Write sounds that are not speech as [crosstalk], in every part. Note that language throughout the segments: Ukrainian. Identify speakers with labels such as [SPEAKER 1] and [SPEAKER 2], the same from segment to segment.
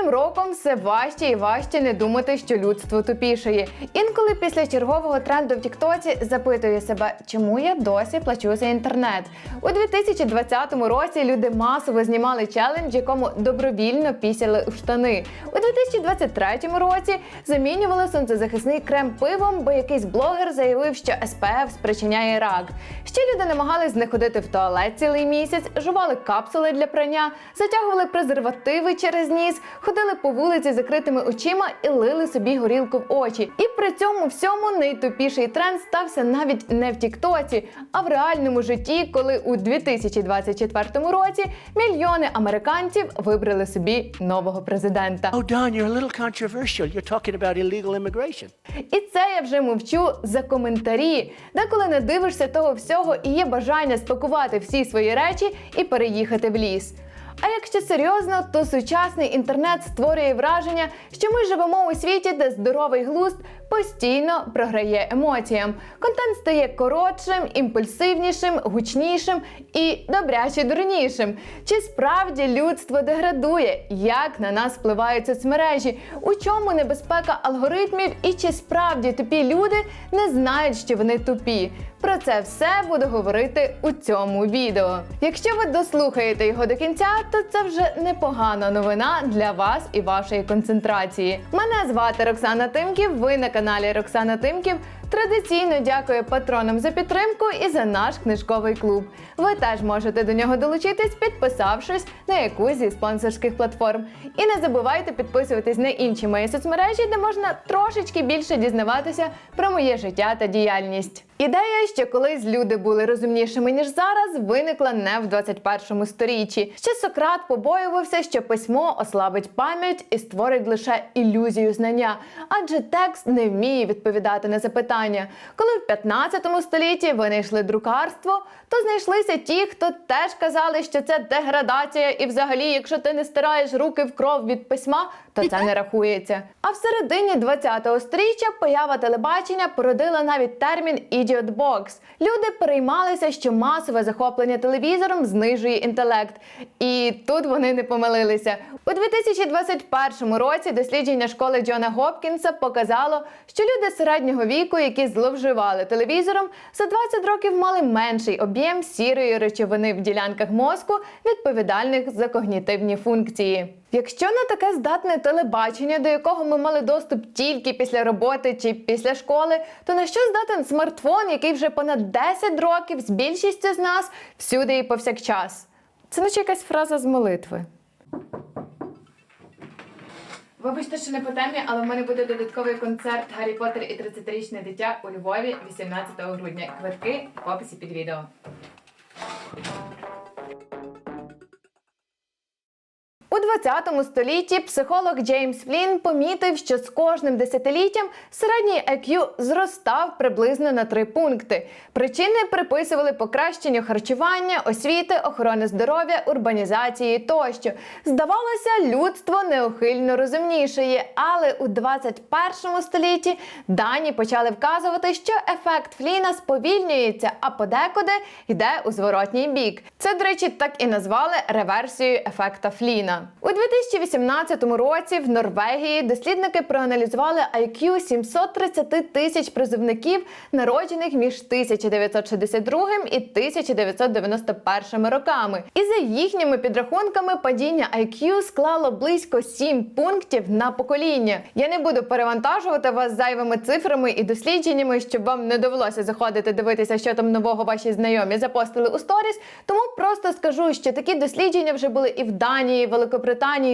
[SPEAKER 1] кожним роком все важче і важче не думати, що людство тупішає. Інколи після чергового тренду в Тіктоці запитую себе, чому я досі плачу за інтернет. У 2020 році люди масово знімали челендж, якому добровільно пісяли у штани. У 2023 році замінювали сонцезахисний крем пивом, бо якийсь блогер заявив, що СПФ спричиняє рак. Ще люди намагались не ходити в туалет цілий місяць, жували капсули для прання, затягували презервативи через ніс, ходили по вулиці закритими очима і лили собі горілку в очі. І при цьому всьому найтупіший тренд стався навіть не в Тіктоці, а в реальному житті, коли у 2024 році мільйони американців вибрали собі нового президента.
[SPEAKER 2] Oh, Don, you're a little controversial. You're talking about illegal immigration.
[SPEAKER 1] І це я вже мовчу за коментарі, деколи не дивишся того всього і є бажання спакувати всі свої речі і переїхати в ліс. А якщо серйозно, то сучасний інтернет створює враження, що ми живемо у світі, де здоровий глузд постійно програє емоціям. Контент стає коротшим, імпульсивнішим, гучнішим і добряче дурнішим. Чи справді людство деградує? Як на нас впливають соцмережі? У чому небезпека алгоритмів? І чи справді тупі люди не знають, що вони тупі? Про це все буду говорити у цьому відео. Якщо ви дослухаєте його до кінця, то це вже непогана новина для вас і вашої концентрації. Мене звати Роксана Тимків. Ви на Роксана Тимків. Традиційно дякую патронам за підтримку і за наш книжковий клуб. Ви теж можете до нього долучитись, підписавшись на якусь зі спонсорських платформ. І не забувайте підписуватись на інші мої соцмережі, де можна трошечки більше дізнаватися про моє життя та діяльність. Ідея, що колись люди були розумнішими ніж зараз, виникла не в 21 сторіччі. Ще Сократ побоювався, що письмо ослабить пам'ять і створить лише ілюзію знання, адже текст не вміє відповідати на запитання. Коли в 15 столітті винайшли друкарство, то знайшлися ті, хто теж казали, що це деградація, і взагалі, якщо ти не стираєш руки в кров від письма, то це не рахується. А в середині 20-го сторіччя поява телебачення породила навіть термін «idiot box». Люди переймалися, що масове захоплення телевізором знижує інтелект. І тут вони не помилилися. У 2021 році дослідження школи Джона Гопкінса показало, що люди середнього віку, які зловживали телевізором, за 20 років мали менший об'єм сірої речовини в ділянках мозку, відповідальних за когнітивні функції. Якщо на таке здатне телебачення, до якого ми мали доступ тільки після роботи чи після школи, то на що здатен смартфон, який вже понад 10 років з більшістю з нас всюди і повсякчас? Це наче якась фраза з молитви. Вибачте, що не по темі, але в мене буде додатковий концерт Гаррі Поттер і 30-річне дитя у Львові 18 грудня. Квитки в описі під відео. 20 столітті психолог Джеймс Флін помітив, що з кожним десятиліттям середній IQ зростав приблизно на 3 пункти. Причини приписували покращенню харчування, освіти, охорони здоров'я, урбанізації тощо. Здавалося, людство неухильно розумнішає, але у 21 столітті дані почали вказувати, що ефект Фліна сповільнюється, а подекуди йде у зворотній бік. Це, до речі, так і назвали реверсією ефекта Фліна. У 2018 році в Норвегії дослідники проаналізували IQ 730 тисяч призовників, народжених між 1962 і 1991 роками. І за їхніми підрахунками падіння IQ склало близько 7 пунктів на покоління. Я не буду перевантажувати вас зайвими цифрами і дослідженнями, щоб вам не довелося заходити дивитися, що там нового ваші знайомі запостили у сторіс. Тому просто скажу, що такі дослідження вже були і в Данії, Великобританії,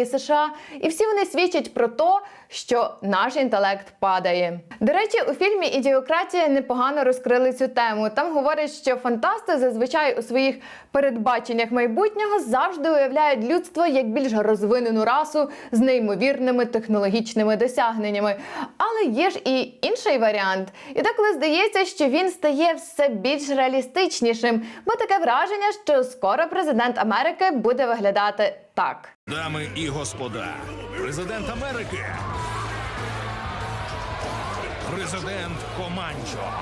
[SPEAKER 1] США, і всі вони свідчать про те, що наш інтелект падає. До речі, у фільмі Ідіократія непогано розкрили цю тему. Там говорять, що фантасти зазвичай у своїх передбаченнях майбутнього завжди уявляють людство як більш розвинену расу з неймовірними технологічними досягненнями. Але є ж і інший варіант. І деколи здається, що він стає все більш реалістичнішим, бо таке враження, що скоро президент Америки буде виглядати так.
[SPEAKER 3] Дами і господа, президент Америки. Президент Команчо.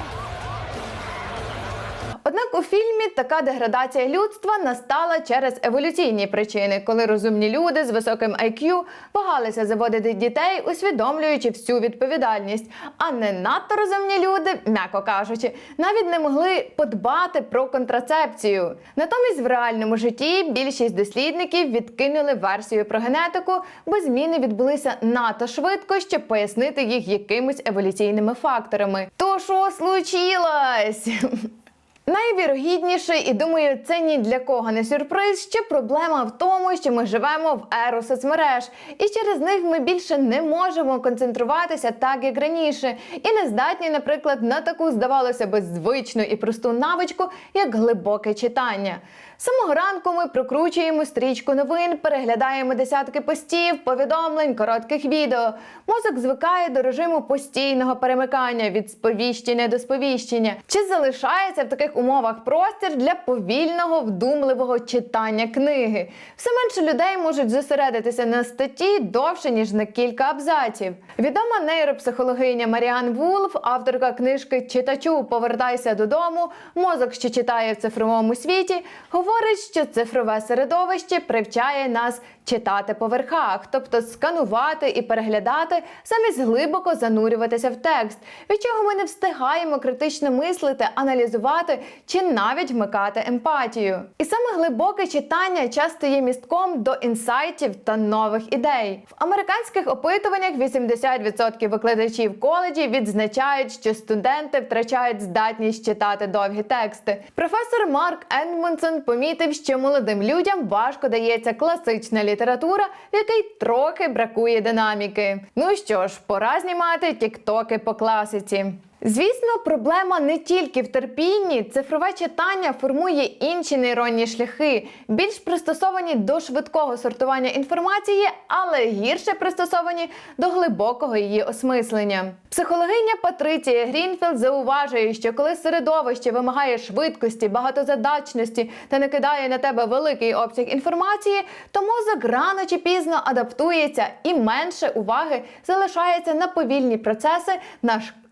[SPEAKER 1] Однак у фільмі така деградація людства настала через еволюційні причини, коли розумні люди з високим IQ вагалися заводити дітей, усвідомлюючи всю відповідальність. А не надто розумні люди, м'яко кажучи, навіть не могли подбати про контрацепцію. Натомість в реальному житті більшість дослідників відкинули версію про генетику, бо зміни відбулися надто швидко, щоб пояснити їх якимись еволюційними факторами. То що случилось? [laughs] Найвірогідніше, і думаю, це ні для кого не сюрприз, що проблема в тому, що ми живемо в еру соцмереж, і через них ми більше не можемо концентруватися так, як раніше, і не здатні, наприклад, на таку, здавалося би, звичну і просту навичку, як глибоке читання. Самого ранку ми прокручуємо стрічку новин, переглядаємо десятки постів, повідомлень, коротких відео. Мозок звикає до режиму постійного перемикання від сповіщення до сповіщення. Чи залишається в таких умовах простір для повільного, вдумливого читання книги? Все менше людей можуть зосередитися на статті довше ніж на кілька абзаців. Відома нейропсихологиня Маріан Вулф, авторка книжки Читачу Повертайся додому. Мозок, що читає в цифровому світі, говорить, що цифрове середовище привчає нас читати по верхах, тобто сканувати і переглядати, замість глибоко занурюватися в текст, від чого ми не встигаємо критично мислити, аналізувати чи навіть вмикати емпатію. І саме глибоке читання часто є містком до інсайтів та нових ідей. В американських опитуваннях 80% викладачів коледжі відзначають, що студенти втрачають здатність читати довгі тексти. Професор Марк Едмонсон помітив, що молодим людям важко дається класична література, в якій трохи бракує динаміки. Ну що ж, пора знімати тіктоки по класиці. Звісно, проблема не тільки в терпінні. Цифрове читання формує інші нейронні шляхи, більш пристосовані до швидкого сортування інформації, але гірше пристосовані до глибокого її осмислення. Психологиня Патриція Грінфілд зауважує, що коли середовище вимагає швидкості, багатозадачності та не кидає на тебе великий обсяг інформації, то мозок рано чи пізно адаптується і менше уваги залишається на повільні процеси на ш- а!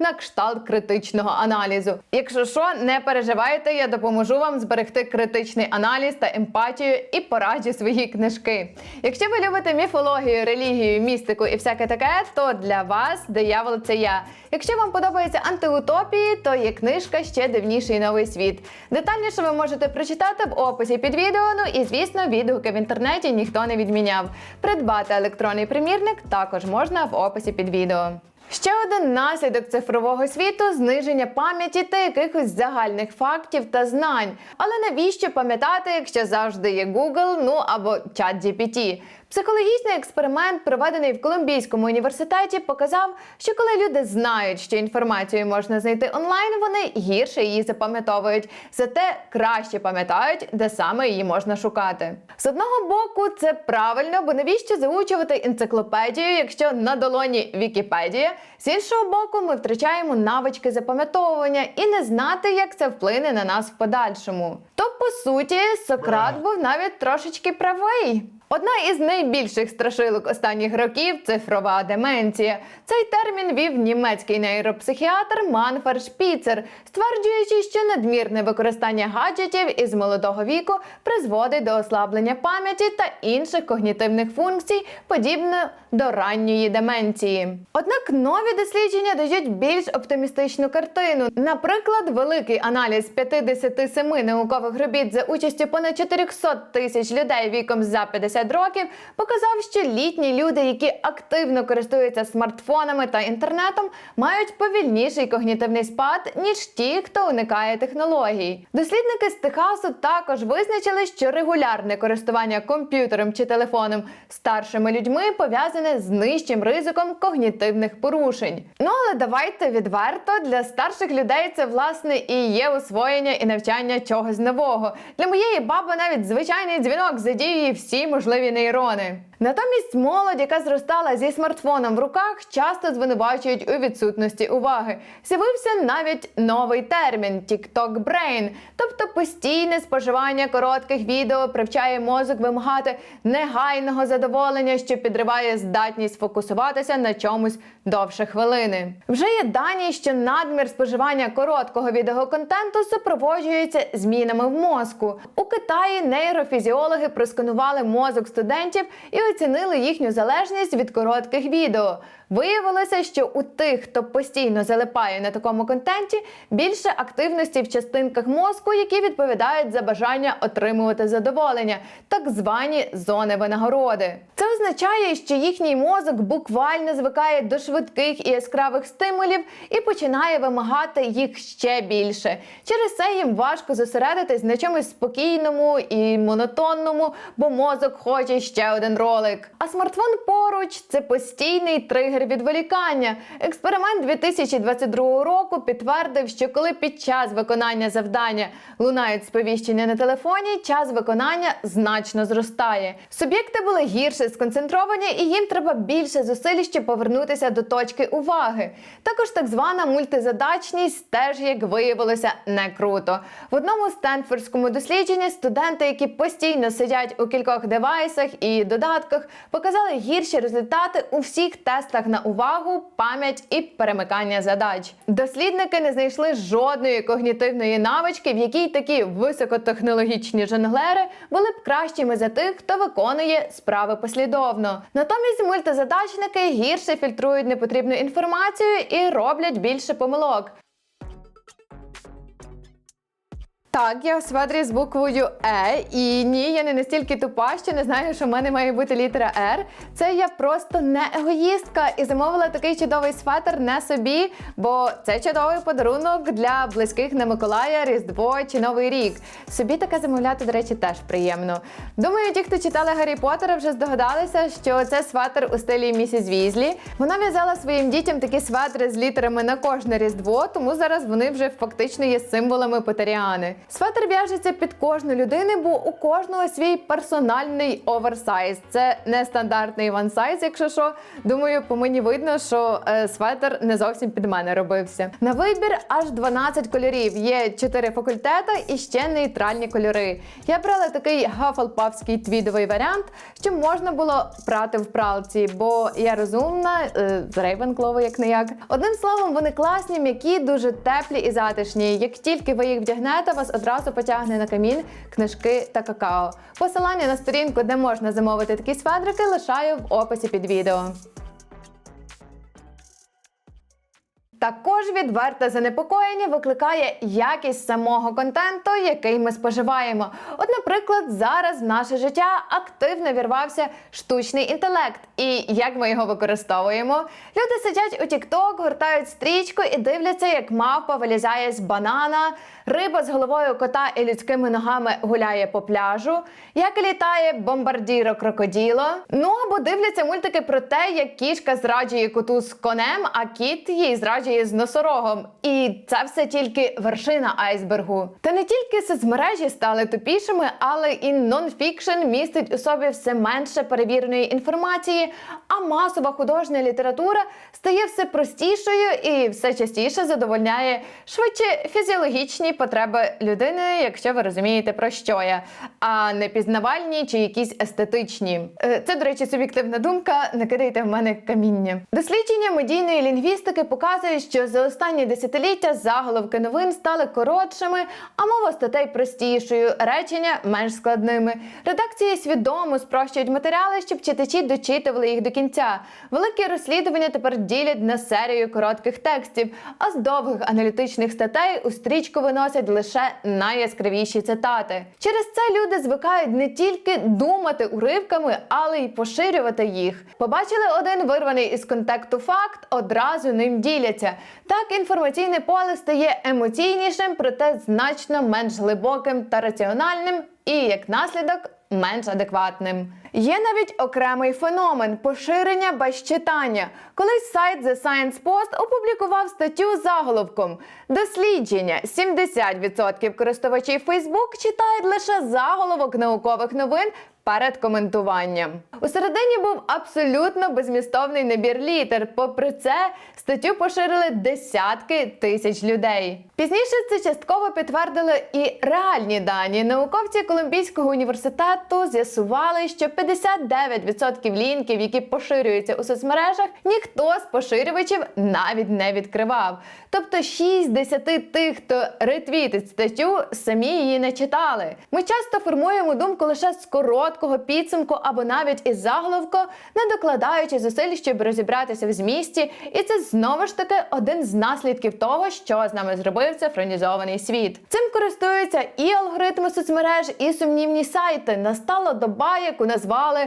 [SPEAKER 1] На кшталт критичного аналізу. Якщо що, не переживайте, я допоможу вам зберегти критичний аналіз та емпатію і пораджу свої книжки. Якщо ви любите міфологію, релігію, містику і всяке таке, то для вас диявол це я. Якщо вам подобаються антиутопії, то є книжка ще дивніший новий світ. Детальніше ви можете прочитати в описі під відео. Ну і звісно, відгуки в інтернеті ніхто не відміняв. Придбати електронний примірник також можна в описі під відео. Ще один наслідок цифрового світу зниження пам'яті та якихось загальних фактів та знань. Але навіщо пам'ятати, якщо завжди є Google, ну або ChatGPT? Психологічний експеримент, проведений в Колумбійському університеті, показав, що коли люди знають, що інформацію можна знайти онлайн, вони гірше її запам'ятовують, зате краще пам'ятають, де саме її можна шукати. З одного боку, це правильно, бо навіщо заучувати енциклопедію, якщо на долоні Вікіпедія? З іншого боку, ми втрачаємо навички запам'ятовування і не знати, як це вплине на нас в подальшому. То по суті, Сократ був навіть трошечки правий. Одна із найбільших страшилок останніх років цифрова деменція. Цей термін вів німецький нейропсихіатр Манфер Шпіцер, стверджуючи, що надмірне використання гаджетів із молодого віку призводить до ослаблення пам'яті та інших когнітивних функцій, подібно до ранньої деменції. Однак нові дослідження дають більш оптимістичну картину. Наприклад, великий аналіз 57 наукових робіт за участю понад 400 тисяч людей віком за 50 років показав, що літні люди, які активно користуються смартфонами та інтернетом, мають повільніший когнітивний спад, ніж ті, хто уникає технологій. Дослідники з Техасу також визначили, що регулярне користування комп'ютером чи телефоном старшими людьми пов'язане з нижчим ризиком когнітивних порушень. Ну але давайте відверто для старших людей це власне і є освоєння і навчання чогось нового. Для моєї баби навіть звичайний дзвінок задіює всі можливі нейрони. Натомість молодь, яка зростала зі смартфоном в руках, часто звинувачують у відсутності уваги. З'явився навіть новий термін TikTok Brain, тобто постійне споживання коротких відео привчає мозок вимагати негайного задоволення, що підриває здатність фокусуватися на чомусь довше хвилини. Вже є дані, що надмір споживання короткого відеоконтенту супроводжується змінами в мозку. У Китаї нейрофізіологи просканували мозок студентів і оцінили їхню залежність від коротких відео. Виявилося, що у тих, хто постійно залипає на такому контенті, більше активності в частинках мозку, які відповідають за бажання отримувати задоволення, так звані зони винагороди. Це означає, що їхній мозок буквально звикає до швидких і яскравих стимулів і починає вимагати їх ще більше. Через це їм важко зосередитись на чомусь спокійному і монотонному, бо мозок хоче ще один ролик. А смартфон поруч це постійний тригер відволікання. Експеримент 2022 року підтвердив, що коли під час виконання завдання лунають сповіщення на телефоні, час виконання значно зростає. Суб'єкти були гірше сконцентровані, і їм треба більше зусиль, щоб повернутися до точки уваги. Також так звана мультизадачність теж, як виявилося, не круто. В одному стенфордському дослідженні студенти, які постійно сидять у кількох девайсах і додатках, показали гірші результати у всіх тестах на увагу, пам'ять і перемикання задач. Дослідники не знайшли жодної когнітивної навички, в якій такі високотехнологічні жонглери були б кращими за тих, хто виконує справи послідовно. Натомість мультизадачники гірше фільтрують непотрібну інформацію і роблять більше помилок. Так, я в сведрі з буквою Е, і ні, я не настільки тупа, що не знаю, що в мене має бути літера Р. Це я просто не егоїстка і замовила такий чудовий светр не собі, бо це чудовий подарунок для близьких на Миколая, Різдво чи Новий рік. Собі таке замовляти, до речі, теж приємно. Думаю, ті, хто читали Гаррі Поттера, вже здогадалися, що це светр у стилі місіс Візлі. Вона в'язала своїм дітям такі светри з літерами на кожне різдво, тому зараз вони вже фактично є символами Потаріани. Светр в'яжеться під кожну людину, бо у кожного свій персональний оверсайз. Це не стандартний вансайз, якщо що. Думаю, по мені видно, що е, светр не зовсім під мене робився. На вибір аж 12 кольорів. Є 4 факультета і ще нейтральні кольори. Я брала такий гафалпавський твідовий варіант, що можна було прати в пралці, бо я розумна, е, з Рейвенклово, як не як. Одним словом, вони класні, м'які, дуже теплі і затишні. Як тільки ви їх вдягнете, вас одразу потягне на камін книжки та какао. Посилання на сторінку, де можна замовити такі сведрики, лишаю в описі під відео. Також відверте занепокоєння викликає якість самого контенту, який ми споживаємо. От, наприклад, зараз в наше життя активно вірвався штучний інтелект, і як ми його використовуємо. Люди сидять у TikTok, гортають стрічку і дивляться, як мавпа вилізає з банана, риба з головою кота і людськими ногами гуляє по пляжу, як літає бомбардіро крокоділо. Ну або дивляться мультики про те, як кішка зраджує коту з конем, а кіт їй зраджує з носорогом. І це все тільки вершина айсбергу. Та не тільки соцмережі стали тупішими, але і нонфікшн містить у собі все менше перевіреної інформації, а масова художня література стає все простішою і все частіше задовольняє швидше фізіологічні потреби людини, якщо ви розумієте про що я, а не пізнавальні чи якісь естетичні. Е, Це, до речі, суб'єктивна думка. Не кидайте в мене каміння. Дослідження медійної лінгвістики показує, що за останні десятиліття заголовки новин стали коротшими, а мова статей простішою, речення менш складними. Редакції свідомо спрощують матеріали, щоб читачі дочитували їх до кінця. Великі розслідування тепер ділять на серію коротких текстів, а з довгих аналітичних статей у стрічку виносять лише найяскравіші цитати. Через це люди звикають не тільки думати уривками, але й поширювати їх. Побачили один вирваний із контекту факт, одразу ним діляться. Так інформаційне поле стає емоційнішим, проте значно менш глибоким та раціональним, і як наслідок менш адекватним. Є навіть окремий феномен поширення без читання. Колись сайт The Science Post опублікував статтю з заголовком Дослідження: 70% користувачів Facebook читають лише заголовок наукових новин. Перед коментуванням. У середині був абсолютно безмістовний набір літер. Попри це, статтю поширили десятки тисяч людей. Пізніше це частково підтвердили і реальні дані. Науковці Колумбійського університету з'ясували, що 59% лінків, які поширюються у соцмережах, ніхто з поширювачів навіть не відкривав. Тобто 6 з 10 тих, хто ретвітить статтю, самі її не читали. Ми часто формуємо думку лише з короткого підсумку або навіть із заголовку, не докладаючи зусиль, щоб розібратися в змісті. І це знову ж таки один з наслідків того, що з нами зробив цифронізований світ. Цим користуються і алгоритми соцмереж, і сумнівні сайти. Настала доба, яку назвали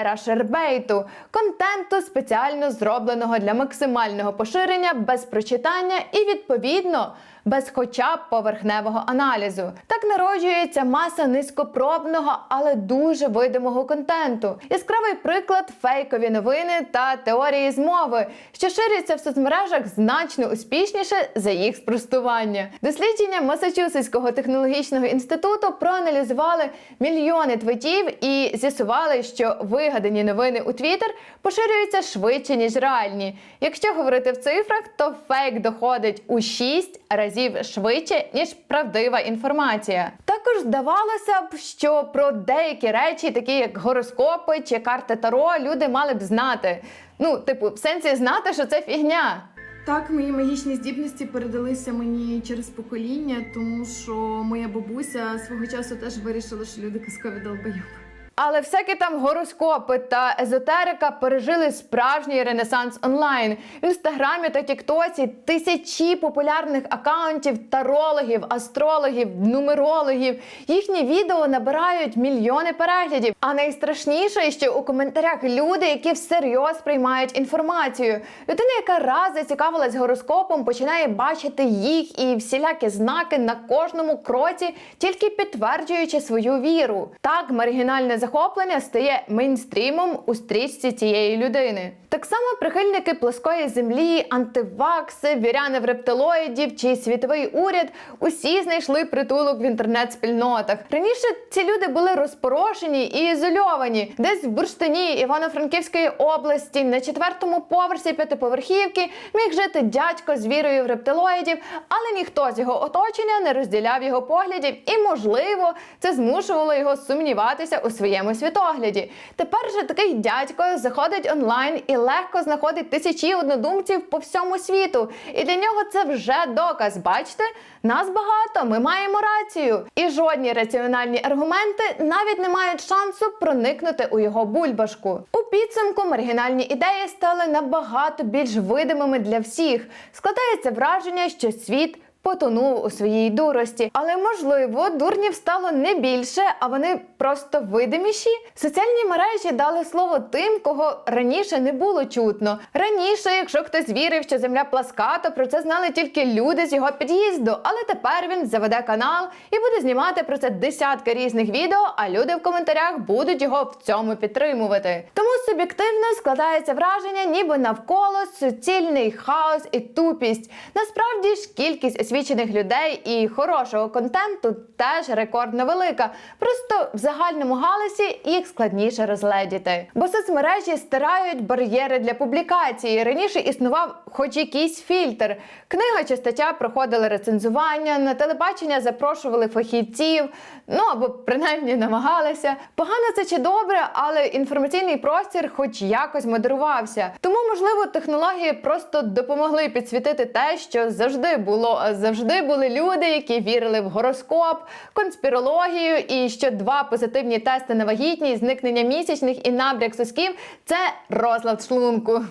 [SPEAKER 1] ера шербейту, контенту спеціально зробленого для максимального поширення без прочитання і відповідно. Без хоча б поверхневого аналізу так народжується маса низькопробного, але дуже видимого контенту. Яскравий приклад фейкові новини та теорії змови, що ширяться в соцмережах значно успішніше за їх спростування. Дослідження Масачусетського технологічного інституту проаналізували мільйони твітів і з'ясували, що вигадані новини у Твіттер поширюються швидше ніж реальні. Якщо говорити в цифрах, то фейк доходить у 6 разів швидше ніж правдива інформація. Також здавалося б, що про деякі речі, такі як гороскопи чи карти Таро, люди мали б знати. Ну, типу, в сенсі знати, що це фігня.
[SPEAKER 4] Так, мої магічні здібності передалися мені через покоління, тому що моя бабуся свого часу теж вирішила, що люди казкові долбойоби.
[SPEAKER 1] Але всякі там гороскопи та езотерика пережили справжній ренесанс онлайн. В інстаграмі та тіктоці тисячі популярних акаунтів тарологів, астрологів, нумерологів. Їхні відео набирають мільйони переглядів. А найстрашніше, що у коментарях люди, які всерйоз приймають інформацію. Людина, яка раз зацікавилась гороскопом, починає бачити їх і всілякі знаки на кожному кроці, тільки підтверджуючи свою віру. Так маргінальне захоплення стає мейнстрімом у стрічці цієї людини. Так само прихильники плоскої землі, антивакси, віряни в рептилоїдів чи світовий уряд усі знайшли притулок в інтернет-спільнотах. Раніше ці люди були розпорошені і ізольовані, десь в бурштині Івано-Франківської області на четвертому поверсі п'ятиповерхівки міг жити дядько з вірою в рептилоїдів, але ніхто з його оточення не розділяв його поглядів, і можливо це змушувало його сумніватися у своєму світогляді. Тепер же такий дядько заходить онлайн і легко знаходить тисячі однодумців по всьому світу. І для нього це вже доказ. Бачите, нас багато, ми маємо рацію. І жодні раціональні аргументи навіть не мають шансу проникнути у його бульбашку. У підсумку маргінальні ідеї стали набагато більш видимими для всіх. Складається враження, що світ потонув у своїй дурості. Але можливо, дурнів стало не більше, а вони просто видиміші. Соціальні мережі дали слово тим, кого раніше не було чутно. Раніше, якщо хтось вірив, що земля пласка, то про це знали тільки люди з його під'їзду. Але тепер він заведе канал і буде знімати про це десятки різних відео, а люди в коментарях будуть його в цьому підтримувати. Тому суб'єктивно складається враження, ніби навколо суцільний хаос і тупість. Насправді ж кількість освічених людей і хорошого контенту теж рекордно велика. Просто в загальному галасі їх складніше розгледіти. Бо соцмережі стирають бар'єри для публікації. Раніше існував хоч якийсь фільтр. Книга чи стаття проходили рецензування, на телебачення запрошували фахівців, ну або принаймні намагалися. Погано це чи добре, але інформаційний простір хоч якось модерувався. Тому, можливо, технології просто допомогли підсвітити те, що завжди було. Завжди були люди, які вірили в гороскоп, конспірологію, і що два позитивні тести на вагітність, зникнення місячних і набряк сосків це розлад шлунку.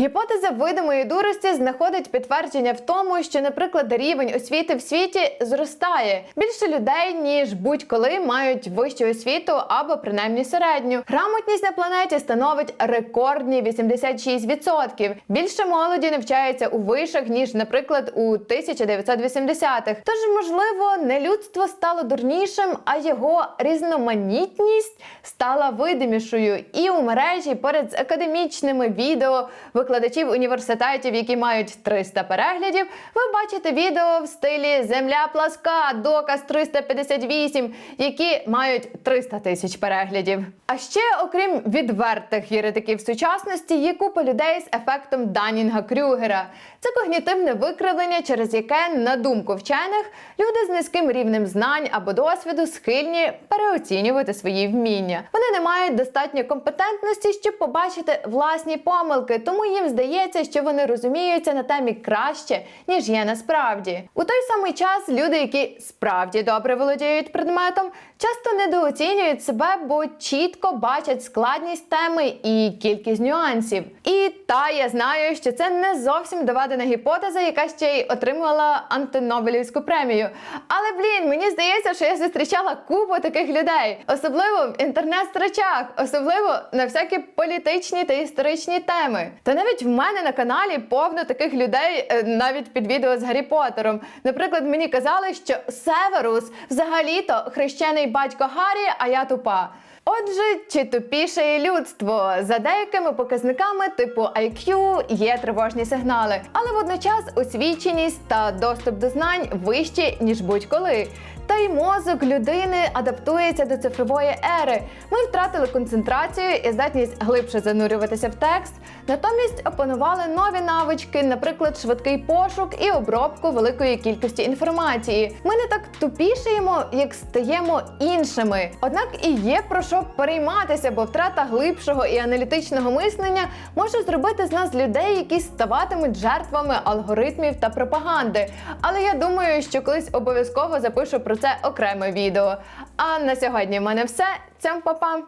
[SPEAKER 1] Гіпотеза видимої дурості знаходить підтвердження в тому, що, наприклад, рівень освіти в світі зростає. Більше людей, ніж будь-коли, мають вищу освіту або принаймні середню. Грамотність на планеті становить рекордні 86%. Більше молоді навчається у вишах, ніж, наприклад, у 1980-х. Тож, можливо, не людство стало дурнішим, а його різноманітність стала видимішою і у мережі поряд з академічними відео викладачів університетів, які мають 300 переглядів, ви бачите відео в стилі Земля пласка, доказ 358, які мають 300 тисяч переглядів. А ще, окрім відвертих єретиків сучасності, є купа людей з ефектом Данінга Крюгера. Це когнітивне викривлення, через яке, на думку вчених, люди з низьким рівнем знань або досвіду схильні переоцінювати свої вміння. Вони не мають достатньо компетентності, щоб побачити власні помилки, тому їм здається, що вони розуміються на темі краще, ніж є насправді. У той самий час люди, які справді добре володіють предметом, часто недооцінюють себе, бо чітко бачать складність теми і кількість нюансів. І та я знаю, що це не зовсім доведена гіпотеза, яка ще й отримала антинобелівську премію. Але блін, мені здається, що я зустрічала купу таких людей, особливо в інтернет-стрічах, особливо на всякі політичні та історичні теми. Та навіть в мене на каналі повно таких людей, е, навіть під відео з Гаррі Поттером. Наприклад, мені казали, що Северус взагалі-то хрещений батько Гаррі, а я тупа. Отже, чи тупіше людство? За деякими показниками типу IQ є тривожні сигнали, але водночас освіченість та доступ до знань вищі ніж будь-коли. Та й мозок людини адаптується до цифрової ери. Ми втратили концентрацію і здатність глибше занурюватися в текст. Натомість опанували нові навички, наприклад, швидкий пошук і обробку великої кількості інформації. Ми не так тупішаємо, як стаємо іншими. Однак і є про що перейматися, бо втрата глибшого і аналітичного мислення може зробити з нас людей, які ставатимуть жертвами алгоритмів та пропаганди. Але я думаю, що колись обов'язково запишу про це окреме відео. А на сьогодні в мене все. Цям па-па!